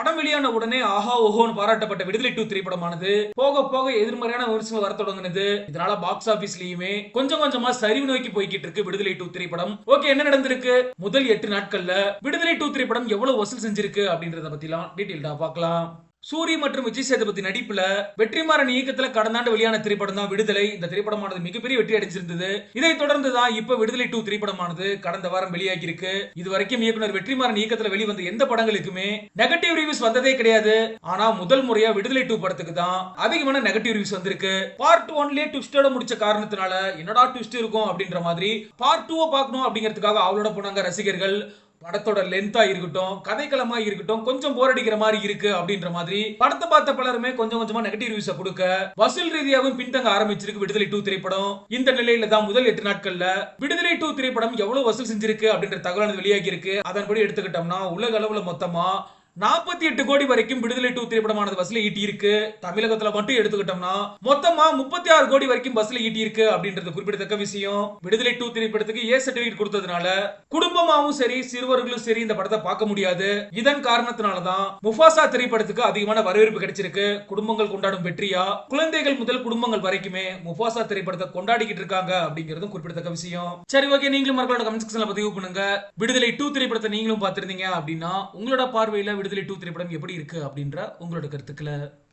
படம் வெளியான உடனே ஆஹா ஓஹோன்னு பாராட்டப்பட்ட விடுதலை டூ திரைப்படமானது போக போக எதிர்மறையான விமர்சனங்கள் வர தொடங்கினது. இதனால பாக்ஸ் ஆபீஸ்லயுமே கொஞ்சம் கொஞ்சமா சரிவு நோக்கி போய்கிட்டு இருக்கு விடுதலை டூ திரைப்படம். ஓகே என்ன நடந்திருக்கு? முதல் எட்டு நாட்கள்ல விடுதலை டூ திரைப்படம் எவ்வளவு வசூல் செஞ்சிருக்கு அப்படின்றத பத்திலாம் டீட்டெயில்டா பார்க்கலாம். சூரி மற்றும் விஜய் சேதுபதி நடிப்புல வெற்றிமாறன் இயக்கத்துல கடந்த ஆண்டு வெளியான திரைப்படம் தான் விடுதலை. இந்த திரைப்படமானது மிகப்பெரிய வெற்றி அடைஞ்சிருந்தது. இதை தொடர்ந்து தான் இப்ப விடுதலை டூ திரைப்படமானது கடந்த வாரம் வெளியாகி இருக்கு இது வரைக்கும் இயக்குனர் வெற்றிமாறன் இயக்கத்துல வெளிவந்த எந்த படங்களுக்குமே நெகட்டிவ் ரிவ்யூஸ் வந்ததே கிடையாது. ஆனா முதல் முறையா விடுதலை டூ படத்துக்கு தான் அதிகமான நெகட்டிவ் ரிவ்யூஸ் வந்திருக்கு. பார்ட் ஒன்லயே ட்விஸ்டோட முடிச்ச காரணத்தினால என்னடா ட்விஸ்ட் இருக்கும் அப்படின்ற மாதிரி பார்ட் டூவை பார்க்கணும் அப்படிங்கிறதுக்காக அவளோட போனாங்க ரசிகர்கள். படத்தோட லென்த்தா இருக்கட்டும் கதைக்களமா இருக்கட்டும் கொஞ்சம் போர் அடிக்கிற மாதிரி இருக்கு அப்படின்ற மாதிரி படத்தை பார்த்த பலருமே கொஞ்சம் கொஞ்சமா நெகட்டிவ் ரிவ்யூஸ கொடுக்க வசூல் ரீதியாகவும் பின்தங்க ஆரம்பிச்சிருக்கு விடுதலை டூ திரைப்படம். இந்த நிலையில தான் முதல் எட்டு நாட்கள்ல விடுதலை டூ திரைப்படம் எவ்வளவு வசூல் செஞ்சிருக்கு அப்படின்ற தகவல் வெளியாகி இருக்கு அதன்படி எடுத்துக்கிட்டோம்னா உலக அளவுல மொத்தமா நாற்பத்தி எட்டு கோடி வரைக்கும் விடுதலை டூ திரைப்படமானது பஸ்ல ஈட்டி இருக்கு தமிழகத்துல மட்டும் எடுத்துக்கிட்டோம்னா மொத்தமா முப்பத்தி ஆறு கோடி வரைக்கும் பஸ்ல ஈட்டி இருக்கு அப்படின்றது குறிப்பிடத்தக்க விஷயம். விடுதலை டூ திரைப்படத்துக்கு ஏ சர்டிபிகேட் கொடுத்ததுனால குடும்பமாவும் சரி சிறுவர்களும் சரி இந்த படத்தை பார்க்க முடியாது. இதன் காரணத்தினாலதான் முஃபாசா திரைப்படத்துக்கு அதிகமான வரவேற்பு கிடைச்சிருக்கு. குடும்பங்கள் கொண்டாடும் வெற்றியா? குழந்தைகள் முதல் குடும்பங்கள் வரைக்குமே முஃபாசா திரைப்படத்தை கொண்டாடிக்கிட்டு இருக்காங்க அப்படிங்கிறதும் குறிப்பிடத்தக்க விஷயம். சரி ஓகே நீங்களும் மக்களோட கமெண்ட் செக்ஷன்ல பதிவு பண்ணுங்க. விடுதலை டூ திரைப்படத்தை நீங்களும் பார்த்திருந்தீங்க அப்படின்னா உங்களோட பார்வையில விடுதலை டூ திரைப்படம் எப்படி இருக்கு அப்படின்ற உங்களோட கருத்துக்களை